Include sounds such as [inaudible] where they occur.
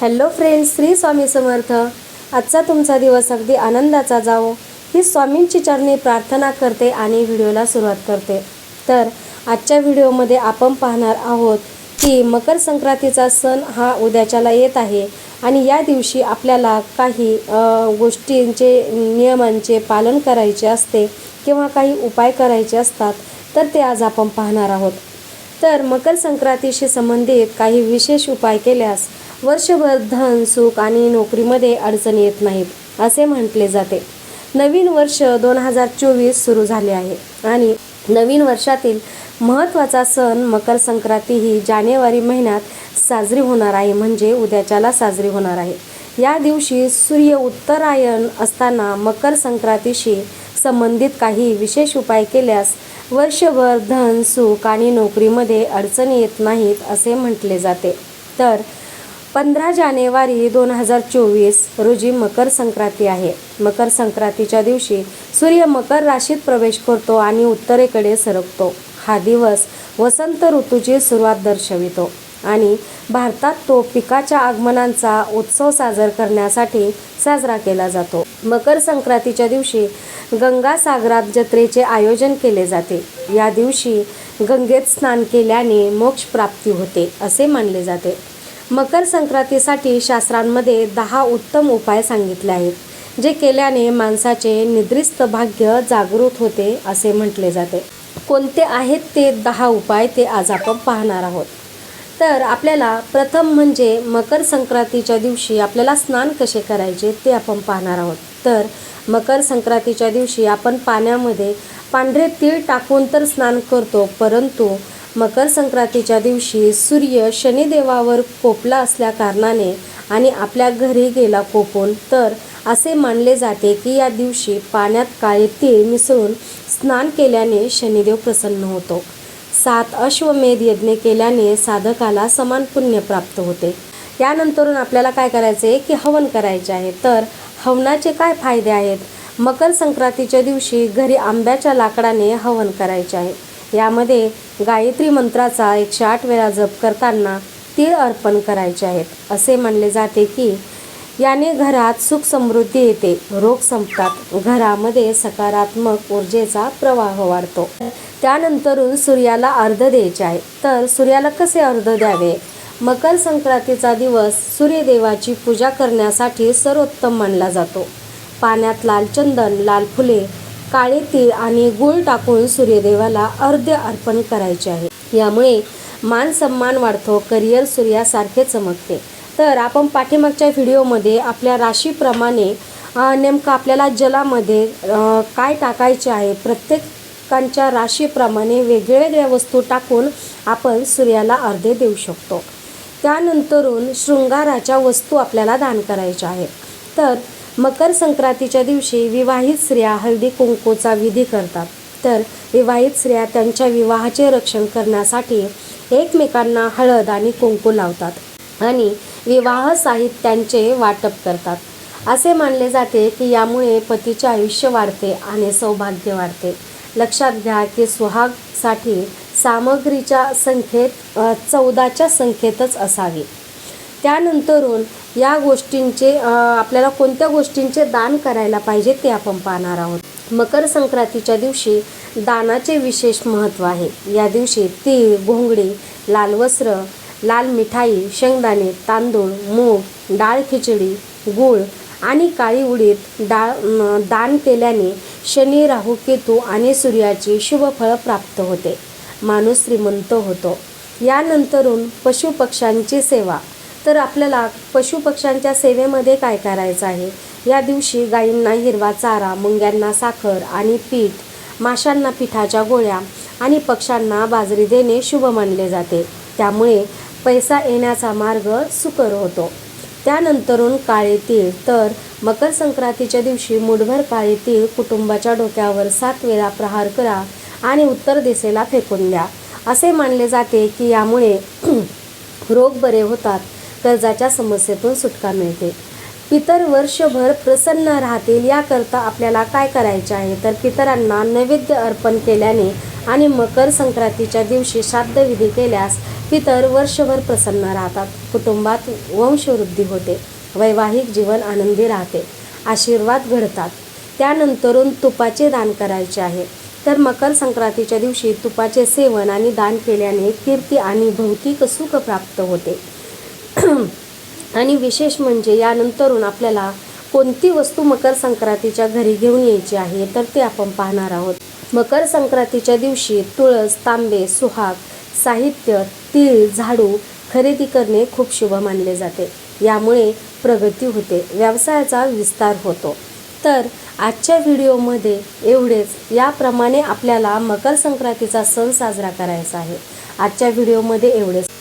Hello friends Shri Swami Samarth. आजचा तुमचा दिवस अगदी आनंदाचा जावो. ही स्वामींची चरणी प्रार्थना करते आणि व्हिडिओला सुरुवात करते. तर आजच्या व्हिडिओमध्ये आपण पाहणार आहोत की मकर संक्रांतीचा सण हा उद्याच्याला येत आहे आणि या दिवशी आपल्याला काही गोष्टींचे नियमांचे पालन करायचे असते किंवा काही उपाय करायचे असतात तर ते आज आपण पाहणार आहोत. तर मकर संक्रांतीशी संबंधित काही विशेष उपाय केल्यास वर्षभर धन सुख आणि नोकरीमध्ये अडचण येत नाहीत असे म्हटले जाते. नवीन वर्ष दोन हजार चोवीस सुरू झाले आहे आणि नवीन वर्षातील महत्त्वाचा सण मकर संक्रांती ही जानेवारी महिन्यात साजरी होणार आहे म्हणजे उद्याच्याला साजरी होणार आहे. या दिवशी सूर्य उत्तरायण असताना मकर संक्रांतीशी संबंधित काही विशेष उपाय केल्यास वर्षभर धन सुख आणि नोकरीमध्ये अडचणी येत नाहीत असे म्हटले जाते. तर पंधरा जानेवारी दोन हजार चोवीस रोजी मकर संक्रांती आहे. मकर संक्रांतीच्या दिवशी सूर्य मकर राशीत प्रवेश करतो आणि उत्तरेकडे सरकतो. हा दिवस वसंत ऋतूची सुरुवात दर्शवितो आणि भारतात तो पिकाच्या आगमनांचा उत्सव साजरा करण्यासाठी साजरा केला जातो. मकर संक्रांतीच्या दिवशी गंगा सागरात जत्रेचे आयोजन केले जाते. या दिवशी गंगेत स्नान केल्याने मोक्ष प्राप्ती होते असे मानले जाते. मकर संक्रांतीसाठी शास्त्रांमध्ये दहा उत्तम उपाय सांगितले आहेत जे केल्याने माणसाचे निद्रिस्त भाग्य जागृत होते असे म्हटले जाते. कोणते आहेत ते दहा उपाय ते आज आपण पाहणार आहोत. तर आपल्याला प्रथम म्हणजे मकर संक्रांतीच्या दिवशी आपल्याला स्नान कसे करायचे ते आपण पाहणार आहोत. तर मकर संक्रांतीच्या दिवशी आपण पाण्यामध्ये पांढरे तीळ टाकून तर स्नान करतो परंतु मकर संक्रांतीच्या दिवशी सूर्य शनिदेवावर कोपला असल्या कारणाने आणि आपल्या घरी गेला कोपून तर असे मानले जाते की या दिवशी पाण्यात काळे तीळ मिसळून स्नान केल्याने शनिदेव प्रसन्न होतो. सात अश्वमेध यज्ञ केल्याने साधकाला समान पुण्य प्राप्त होते. यानंतरून आपल्याला काय करायचे आहे की हवन करायचे आहे. तर हवनाचे काय फायदे आहेत? मकर संक्रांतीच्या दिवशी घरी आंब्याच्या लाकडाने हवन करायचे आहे. यामध्ये गायत्री मंत्राचा एकशे आठ वेळा जप करताना तीळ अर्पण करायचे आहेत. असे मानले जाते की याने घरात सुख समृद्धी येते. रोग संपतात. घरामध्ये सकारात्मक ऊर्जेचा प्रवाह वाढतो. त्यानंतरून सूर्याला अर्ध द्यायचे आहे. तर सूर्याला कसे अर्ध द्यावे? मकर संक्रांतीचा दिवस सूर्यदेवाची पूजा करण्यासाठी सर्वोत्तम मानला जातो. पाण्यात लाल चंदन लाल फुले काळे तीळ आणि गूळ टाकून सूर्यदेवाला अर्ध्य अर्पण करायचे आहे. यामुळे मान सन्मान वाढतो करिअर सूर्यासारखे चमकते. तर आपण पाठीमागच्या व्हिडिओमध्ये आपल्या राशीप्रमाणे नेमकं आपल्याला जलामध्ये काय टाकायचे आहे प्रत्येकांच्या राशीप्रमाणे वेगवेगळ्या वस्तू टाकून आपण सूर्याला अर्धे देऊ शकतो. त्यानंतरून शृंगाराच्या वस्तू आपल्याला दान करायच्या आहेत. तर मकर संक्रांतीच्या दिवशी विवाहित स्त्रिया हळदी कुंकूचा विधी करतात. तर विवाहित स्त्रिया त्यांच्या विवाहाचे रक्षण करण्यासाठी एकमेकांना हळद आणि कुंकू लावतात आणि विवाह साहित्यांचे वाटप करतात. असे मानले जाते की यामुळे पतीचे आयुष्य वाढते आणि सौभाग्य वाढते. लक्षात घ्या की सुहागसाठी सामग्रीच्या संख्येत चौदाच्या संख्येतच असावी. त्यानंतरून या गोष्टींचे आपल्याला कोणत्या गोष्टींचे दान करायला पाहिजे ते आपण पाहणार आहोत. मकर संक्रांतीच्या दिवशी दानाचे विशेष महत्त्व आहे. या दिवशी तीळ घोंगडी लाल वस्त्र लाल मिठाई शेंगदाणे तांदूळ मूग डाळ खिचडी गूळ आणि काळी उडीद डाळ दान केल्याने शनी राहू केतू आणि सूर्याची शुभफळ प्राप्त होते. माणूस श्रीमंत होतो. यानंतरून पशुपक्ष्यांची सेवा. तर आपल्याला पशुपक्ष्यांच्या सेवेमध्ये काय करायचं आहे? या दिवशी गायींना हिरवा चारा मुंग्यांना साखर आणि पीठ माशांना पिठाच्या गोळ्या आणि पक्ष्यांना बाजरी देणे शुभ मानले जाते. त्यामुळे पैसा येण्याचा मार्ग सुकर होतो. त्यानंतरून काळे तीळ तर मकर संक्रांतीच्या दिवशी मुठभर काळे तीळ कुटुंबाच्या डोक्यावर सात वेळा प्रहार करा आणि उत्तर दिशेला फेकून द्या. असे मानले जाते की यामुळे [clears throat] रोग बरे होतात कर्जाच्या समस्येतून सुटका मिळते. पितर वर्षभर प्रसन्न राहतील याकरता आपल्याला काय करायचे आहे? तर पितरांना नैवेद्य अर्पण केल्याने आणि मकर संक्रांतीच्या दिवशी श्राद्धविधी केल्यास पितर वर्षभर प्रसन्न राहतात. कुटुंबात वंशवृद्धी होते. वैवाहिक जीवन आनंदी राहते. आशीर्वाद घडतात. त्यानंतरून तुपाचे दान करायचे आहे. तर मकर संक्रांतीच्या दिवशी तुपाचे सेवन आणि दान केल्याने कीर्ती आणि भौतिक सुख प्राप्त होते. आणि विशेष म्हणजे यानंतरून आपल्याला कोणती वस्तू मकर संक्रांतीच्या घरी घेऊन यायची आहे तर ते आपण पाहणार आहोत. मकर संक्रांतीच्या दिवशी तुळस तांबे सुहाग साहित्य तीळ झाडू खरेदी करणे खूप शुभ मानले जाते. यामुळे प्रगती होते व्यवसायाचा विस्तार होतो. तर आजच्या व्हिडिओमध्ये एवढेच. याप्रमाणे आपल्याला मकर संक्रांतीचा सण साजरा करायचा आहे. आजच्या व्हिडिओमध्ये एवढेच.